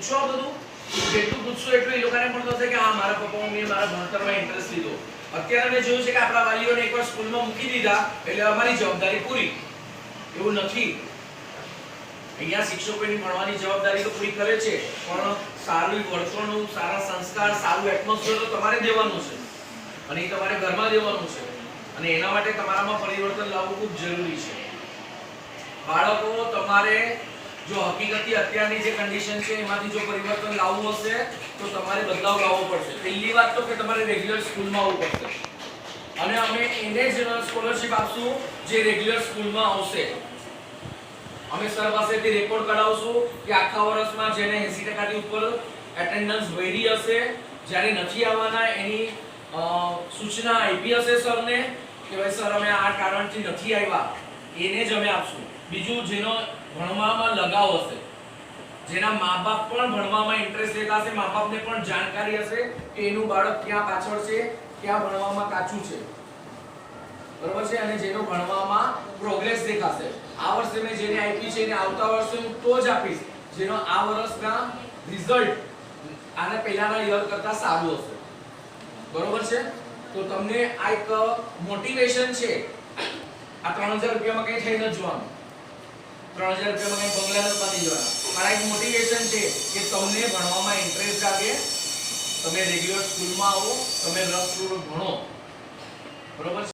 પૂછો આ બધું જેટલું પૂછશો એટલું એ લોકોને પણ થશે કે હા, મારા પપ્પા મમ્મીએ મારા ભણતરમાં ઇન્ટરેસ્ટ લીધો. અત્યારે મેં જોયું છે કે આપણા વાલીઓને એકવાર સ્કૂલમાં મૂકી દીધા એટલે અમારી જવાબદારી પૂરી. એવું નથી. અહીંયા શિક્ષકોની ભણવાની જવાબદારી તો પૂરી કરે છે, પણ સારું વર્તણૂક સારા સંસ્કાર, સારું એટમોસ્ફિયર તો તમારે દેવાનું છે. અને એ તમારે ઘરમાં દેવાનું છે. અને એના માટે તમારામાં પરિવર્તન લાવવું ખૂબ જરૂરી છે. બાળકો, તમારે જો હકીકતી અત્યારની જે કન્ડિશન છે, એમાંથી જો પરિવર્તન લાવવું હશે, તો તમારે બદલાવ લાવવો પડશે. પહેલી વાત તો કે તમારે રેગ્યુલર સ્કૂલમાં આવવું પડશે. અને અમે એને જ સ્કોલરશિપ આપશું, જે રેગ્યુલર સ્કૂલમાં આવશે. અમે સર પાસેથી રેકોર્ડ કઢાવશું કે આખા વર્ષમાં જેને 80% થી ઉપર એટેન્ડન્સ ભરી હશે, જ્યારે નથી આવવાના, એની સૂચના આપી હશે સરને કે ભાઈ, સર, અમે આ કારણથી નથી આવ્યા. એને જ અમે આપશું. બીજું, જેનો ભણવામાં લગાવ હશે. જેના મા બાપ પણ ભણવામાં ઇન્ટરેસ્ટ લેતા હશે મા બાપને પણ જાણકારી હશે કે એનું બાળક ક્યાં પાછળ છે, ક્યાં ભણવામાં કાચું છે. બરોબર છે? અને જેનો ભણવામાં પ્રોગ્રેસ દેખાશે. આ વર્ષે મેં જેને આપી છે એને આવતા વર્ષે હું તો જ આપીશ. જેનો આ વર્ષના રિઝલ્ટ આને પહેલાના યર કરતા સારું હશે. બરોબર છે? તો તમને આ એક મોટિવેશન છે. આ 3000 રૂપિયામાં કઈ થઈ ન જવાનું. 3000 રૂપિયામાં કંઈ બંગલા નથી જવાના. મારા એક મોટિવેશન છે કે તમને ભણવામાં ઇન્ટરેસ્ટ આવે તમે રેગ્યુલર સ્કૂલમાં આવો, તમે રસપૂર્વક ભણો. બરોબર